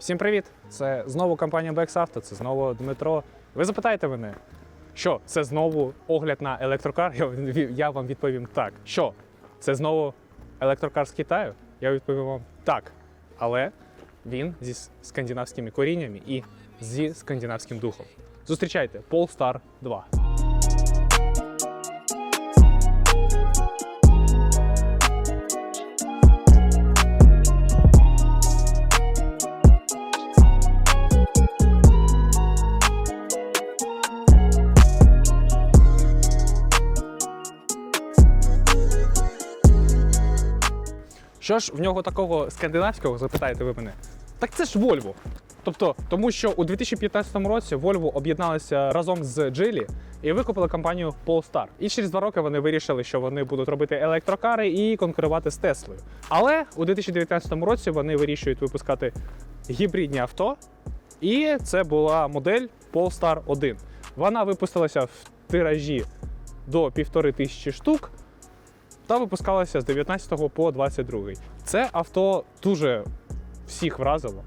Всім привіт! Це знову компанія BexAuto, це знову Дмитро. Ви запитаєте мене, що це знову огляд на електрокар? Я, я вам відповім так. Що це знову електрокар з Китаю? Я відповім вам так. Але він зі скандинавськими коріннями і зі скандинавським духом. Зустрічайте Polestar 2. Що ж в нього такого скандинавського, запитаєте ви мене? Так це ж Volvo. Тобто, тому що у 2015 році Volvo об'єдналися разом з Geely і викупили компанію Polestar. І через два роки вони вирішили, що вони будуть робити електрокари і конкурувати з Теслою. Але у 2019 році вони вирішують випускати гібридні авто, і це була модель Polestar 1. Вона випустилася в тиражі до півтори тисячі штук та випускалася з 19 по 22. Це авто дуже всіх вразило,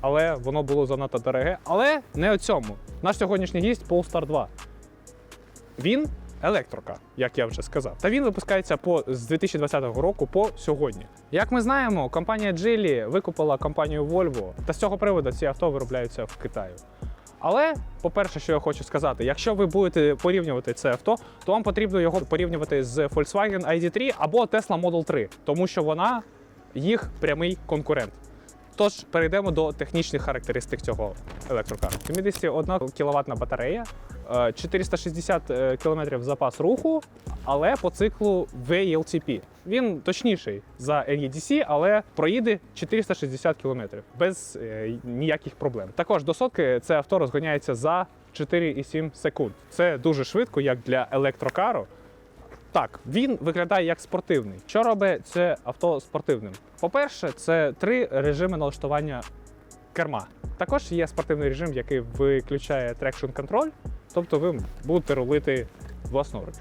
але воно було занадто дороге. Але не у цьому. Наш сьогоднішній гість Polestar 2. Він електрока, як я вже сказав. Та він випускається по, з 2020 року по сьогодні. Як ми знаємо, компанія Geely викупила компанію Volvo, та з цього приводу ці авто виробляються в Китаї. Але, по-перше, що я хочу сказати, якщо ви будете порівнювати це авто, то вам потрібно його порівнювати з Volkswagen ID3 або Tesla Model 3, тому що вона їх прямий конкурент. Тож перейдемо до технічних характеристик цього електрокару. 71 кВт батарея, е, 460 км запас руху, але по циклу VLTP. Він точніший за NEDC, але проїде 460 км без е, ніяких проблем. Також до сотки це авто розганяється за 4,7 секунд. Це дуже швидко, як для електрокару. Так, він виглядає як спортивний. Що робить це авто спортивним? По-перше, це три режими налаштування керма. Також є спортивний режим, який виключає traction control, тобто ви будете рулити власноруч.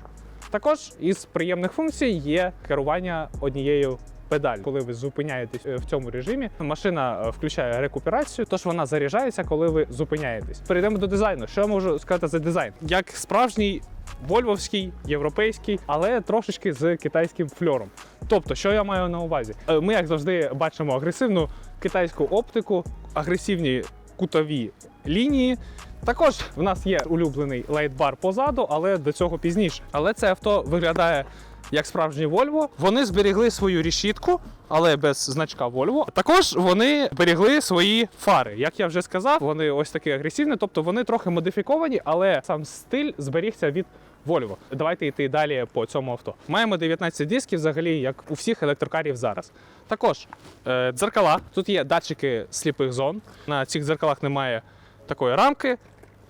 Також із приємних функцій є керування однією педаль. Коли ви зупиняєтесь е, в цьому режимі, машина е, включає рекуперацію, тож вона заряджається, коли ви зупиняєтесь. Перейдемо до дизайну. Що я можу сказати за дизайн? Як справжній вольвовський, європейський, але трошечки з китайським фльором. Тобто, що я маю на увазі? Е, Ми, як завжди, бачимо агресивну китайську оптику, агресивні кутові лінії. Також в нас є улюблений лейтбар позаду, але до цього пізніше. Але це авто виглядає як справжній Volvo. Вони зберігли свою рішітку, але без значка Volvo. Також вони берегли свої фари. Як я вже сказав, вони ось такі агресивні, тобто вони трохи модифіковані, але сам стиль зберігся від Volvo. Давайте йти далі по цьому авто. Маємо 19 дисків, взагалі, як у всіх електрокарів зараз. Також е, дзеркала. Тут є датчики сліпих зон. На цих дзеркалах немає такої рамки.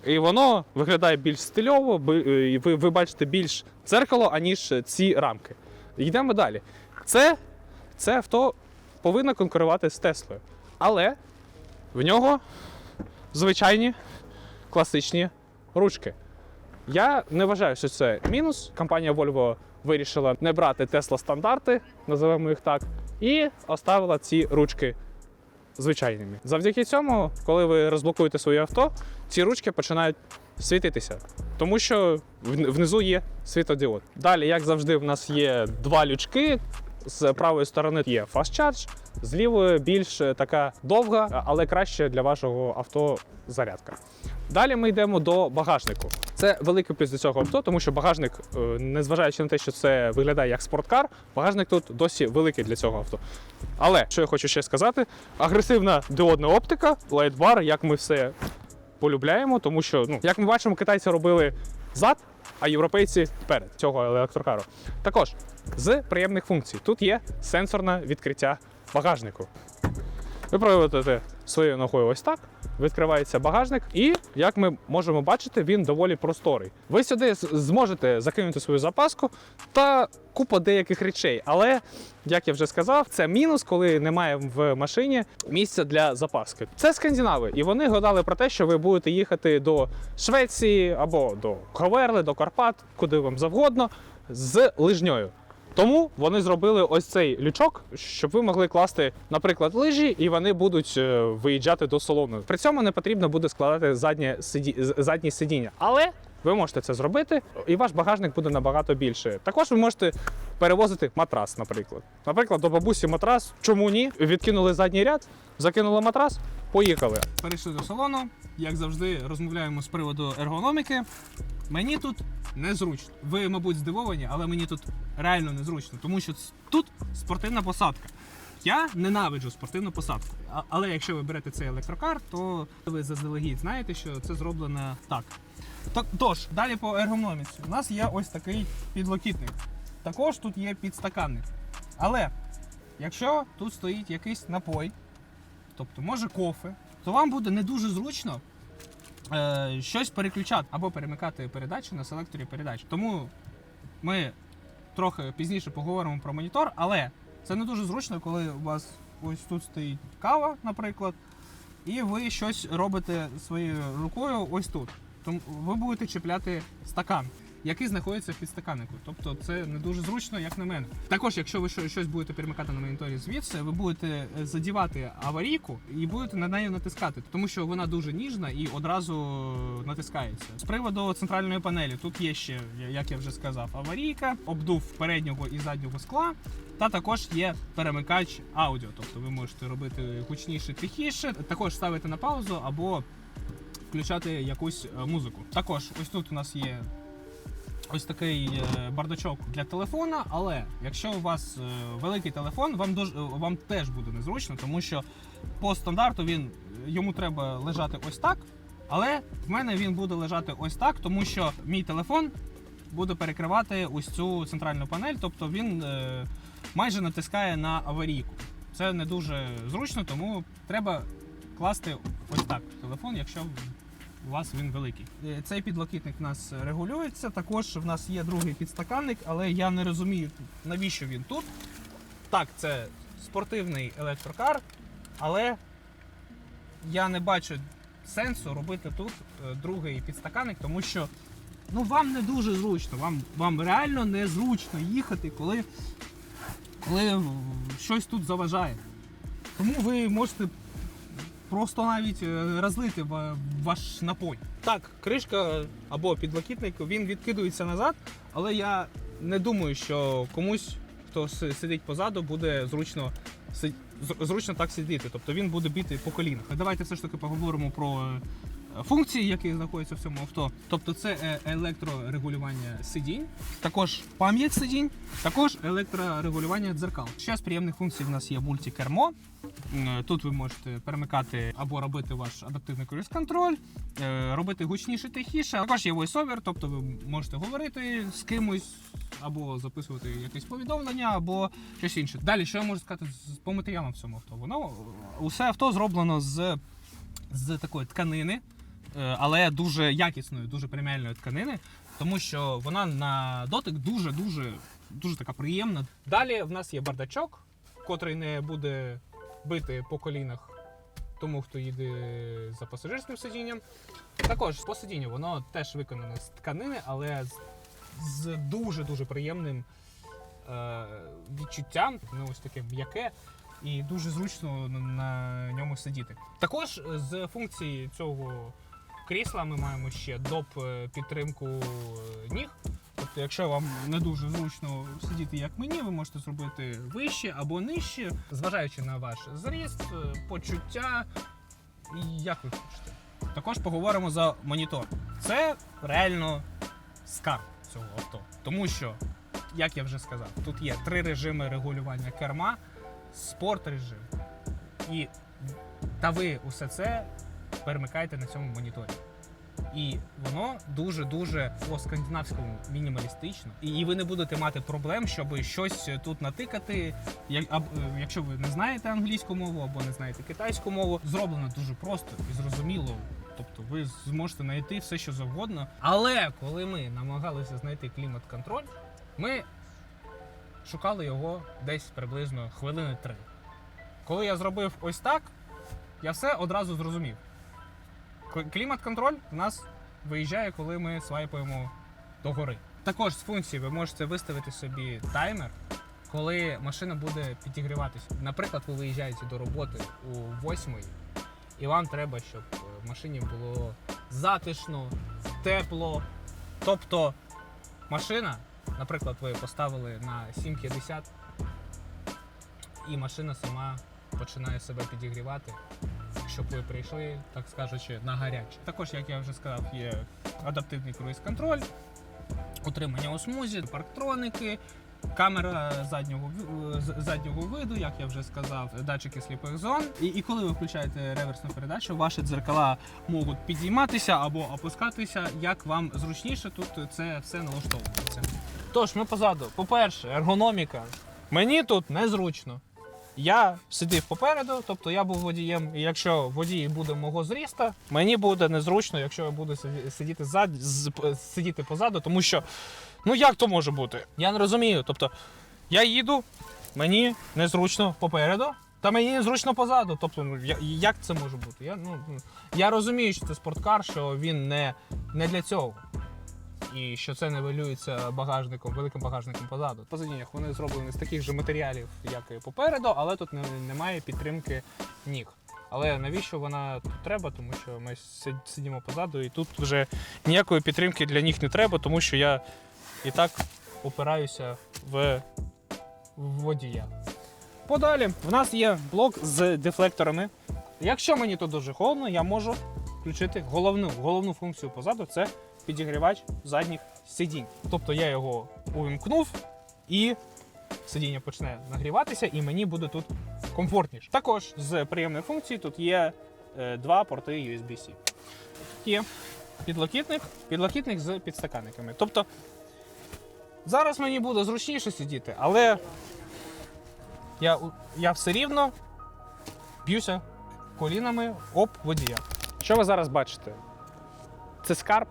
І воно виглядає більш стильово, е, ви, ви бачите більш дзеркало, аніж ці рамки. Йдемо далі. Це, це авто повинно конкурувати з Теслою. Але в нього звичайні класичні ручки. Я не вважаю, що це мінус. Компанія Volvo вирішила не брати Tesla стандарти, називаємо їх так, і оставила ці ручки звичайними. Завдяки цьому, коли ви розблокуєте своє авто, ці ручки починають світитися, тому що внизу є світодіод. Далі, як завжди, в нас є два лючки. З правої сторони є Fast Charge, з лівої більш така довга, але краще для вашого авто зарядка. Далі ми йдемо до багажнику. Це великий плюс до цього авто, тому що багажник, е, незважаючи на те, що це виглядає як спорткар, багажник тут досі великий для цього авто. Але що я хочу ще сказати: агресивна диодна оптика, лайтбар, як ми все полюбляємо, тому що, ну, як ми бачимо, китайці робили зад, а європейці перед цього електрокару. Також з приємних функцій тут є сенсорне відкриття багажнику. Ви проводите своєю ногою ось так, відкривається багажник, і як ми можемо бачити, він доволі просторий. Ви сюди зможете закинути свою запаску та купа деяких речей. Але, як я вже сказав, це мінус, коли немає в машині місця для запаски. Це скандинави, і вони гадали про те, що ви будете їхати до Швеції або до Говерли, до Карпат, куди вам завгодно, з лижньою. Тому вони зробили ось цей лючок, щоб ви могли класти, наприклад, лижі, і вони будуть е, виїжджати до салону. При цьому не потрібно буде складати заднє сиді... з- заднє сидіння. Але ви можете це зробити, і ваш багажник буде набагато більше. Також ви можете перевозити матрас, наприклад. Наприклад, до бабусі матрас. Чому ні? Відкинули задній ряд, закинули матрас, поїхали. Перейшли до салону. Як завжди, розмовляємо з приводу ергономіки. Мені тут незручно. Ви, мабуть, здивовані, але мені тут реально незручно, тому що тут спортивна посадка. Я ненавиджу спортивну посадку. А- Але якщо ви берете цей електрокар, то ви заздалегідь знаєте, що це зроблено так. Тож, далі по ергономіці. У нас є ось такий підлокітник. Також тут є підстаканник. Але якщо тут стоїть якийсь напой, тобто може кофе, то вам буде не дуже зручно е, щось переключати або перемикати передачі на селекторі передач. Тому ми трохи пізніше поговоримо про монітор, але це не дуже зручно, коли у вас ось тут стоїть кава, наприклад, і ви щось робите своєю рукою ось тут. Тому ви будете чіпляти стакан. Який знаходиться в підстаканнику, тобто це не дуже зручно, як на мене. Також, якщо ви що- щось будете перемикати на моніторі звідси, ви будете е, задівати аварійку і будете на неї натискати, тому що вона дуже ніжна і одразу натискається. З приводу центральної панелі, тут є ще, як я вже сказав, аварійка, обдув переднього і заднього скла. Та також є перемикач аудіо, тобто ви можете робити гучніше, тихіше, також ставити на паузу або включати якусь е, музику. Також ось тут у нас є ось такий е, бардачок для телефона, але якщо у вас е, великий телефон, вам дуже вам теж буде незручно, тому що по стандарту він йому треба лежати ось так. Але в мене він буде лежати ось так, тому що мій телефон буде перекривати ось цю центральну панель, тобто він е, майже натискає на аварійку. Це не дуже зручно, тому треба класти ось так телефон, якщо у вас він великий. Е, Цей підлокітник у нас регулюється. Також в нас є другий підстаканник, але я не розумію, навіщо він тут. Так, це спортивний електрокар, але я не бачу сенсу робити тут е, другий підстаканник, тому що ну, вам не дуже зручно. Вам, вам реально незручно їхати, коли, коли щось тут заважає. Тому ви можете просто навіть е, розлити ваш напой. Так, кришка або підлокітник він відкидується назад, але я не думаю, що комусь, хто сидить позаду, буде зручно сидіти. зручно так сидіти. Тобто він буде бити по колінах. Давайте все ж таки поговоримо про е, функції, які знаходяться в цьому авто. Тобто це е, електрорегулювання сидінь, також пам'ять сидінь, також електрорегулювання дзеркал. Ще з приємних функцій в нас є мультикермо. М, Тут ви можете перемикати або робити ваш адаптивний круїз-контроль, е, робити гучніше, тихіше. Також є voice-over, тобто ви можете говорити з кимось, або записувати якесь повідомлення, або щось інше. Далі, що я можу сказати по матеріалам в цьому авто? Воно е, усе авто зроблено з, з такої тканини, е, але дуже якісної, дуже преміальної тканини, тому що вона на дотик дуже дуже така приємна. Далі в нас є бардачок, котрий не буде бити по колінах тому, хто їде за пасажирським сидінням. Також по сидінню воно теж виконане з тканини, але з, дуже-дуже приємним е, відчуттям. Ну, ось таке м'яке. І дуже зручно на- ньому сидіти. Також е, з функції цього крісла ми маємо ще доп е, підтримку е, ніг. Тобто, якщо вам не дуже зручно сидіти, як мені, ви можете зробити вище або нижче, зважаючи на ваш зріст, е, почуття і як ви хочете. Також поговоримо за монітор. Це реально скарб цього авто. Тому що, як я вже сказав, тут є три режими регулювання керма, спорт режим. І та ви усе це перемикаєте на цьому моніторі. І воно дуже-дуже по скандинавському мінімалістично. І, ви не будете мати проблем, щоб щось тут натикати. Е, якщо ви не знаєте англійську мову або не знаєте китайську мову, зроблено дуже просто і зрозуміло. Тобто ви зможете знайти все, що завгодно. Але коли ми намагалися знайти клімат-контроль, ми шукали його десь приблизно хвилини три. Коли я зробив ось так, я все одразу зрозумів. Клімат-контроль у нас виїжджає, коли ми свайпаємо догори. Також з функції ви можете виставити собі таймер, коли машина буде підігріватися. Наприклад, ви виїжджаєте до роботи у 8 і вам треба, щоб е, в машині було затишно, тепло. Тобто машина, наприклад, ви поставили на 750 і машина сама починає себе підігрівати, щоб ви прийшли, так скажучи, на гаряче. Також, як я вже сказав, є адаптивний круїз-контроль, утримання у смузі, парктроники, камера заднього заднього виду, як я вже сказав, датчики сліпих зон. І, і коли ви включаєте реверсну передачу, ваші дзеркала можуть підійматися або опускатися, як вам зручніше. Тут це все налаштовується. Тож, ми позаду. По-перше, ергономіка. Мені тут незручно. Я сидів попереду, тобто я був водієм, і якщо водій буде мого зріста, мені буде незручно, якщо я буду сидіти зад, сидіти позаду, тому що ну як то може бути? Я не розумію. Тобто я їду, мені незручно попереду, та мені незручно позаду. Тобто, ну я- як це може бути? Я, ну, я розумію, що це спорткар, що він не, не для цього. І що це нивелюється багажником, великим багажником позаду. По вони зроблені з таких же матеріалів, як і попереду, але тут немає підтримки ніг. Але навіщо вона тут треба? Тому що ми сидімо позаду, і тут вже ніякої підтримки для ніг не треба, тому що я і так опираюся в, в водія. Подалі в нас є блок з дефлекторами. Якщо мені тут дуже холодно, я можу включити головну, головну функцію позаду це підігрівач задніх сидінь. Тобто я його увімкнув і сидіння почне нагріватися, і мені буде тут комфортніше. Також з приємних функцій тут є е, два порти USB-C. Є підлокітник, підлокітник з підстаканниками. Тобто зараз мені буде зручніше сидіти, але я, я все рівно б'юся колінами об водія. Що ви зараз бачите? Це скарб.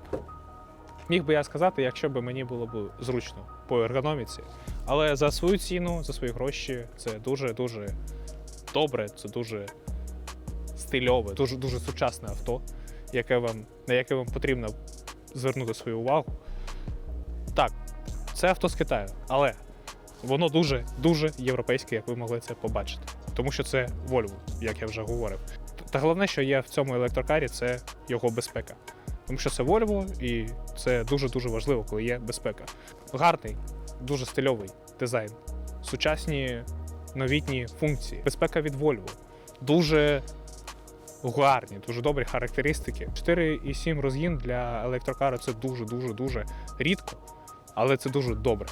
Міг би я сказати, якщо б мені було б зручно по ергономіці. Але за свою ціну, за свої гроші, це дуже-дуже добре, це дуже стильове, дуже дуже сучасне авто, яке вам, на яке вам потрібно звернути свою увагу. Так, це авто з Китаю, але воно дуже дуже європейське, як ви могли це побачити. Тому що це Volvo, як я вже говорив. Та головне, що є в цьому електрокарі, це його безпека. Тому що це Volvo, і це дуже-дуже важливо, коли є безпека. Гарний, дуже стильовий дизайн, сучасні новітні функції, безпека від Volvo. Дуже гарні, дуже добрі характеристики. 4,7 розгін для електрокара це дуже-дуже дуже рідко, але це дуже добре.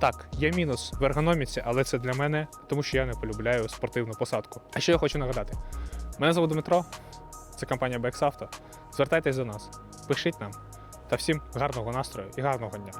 Так, є мінус в ергономіці, але це для мене, тому що я не полюбляю спортивну посадку. А що я хочу нагадати? Мене звуть Дмитро, це компанія BX Auto. Звертайтесь до нас, пишіть нам. Та всім гарного настрою і гарного дня.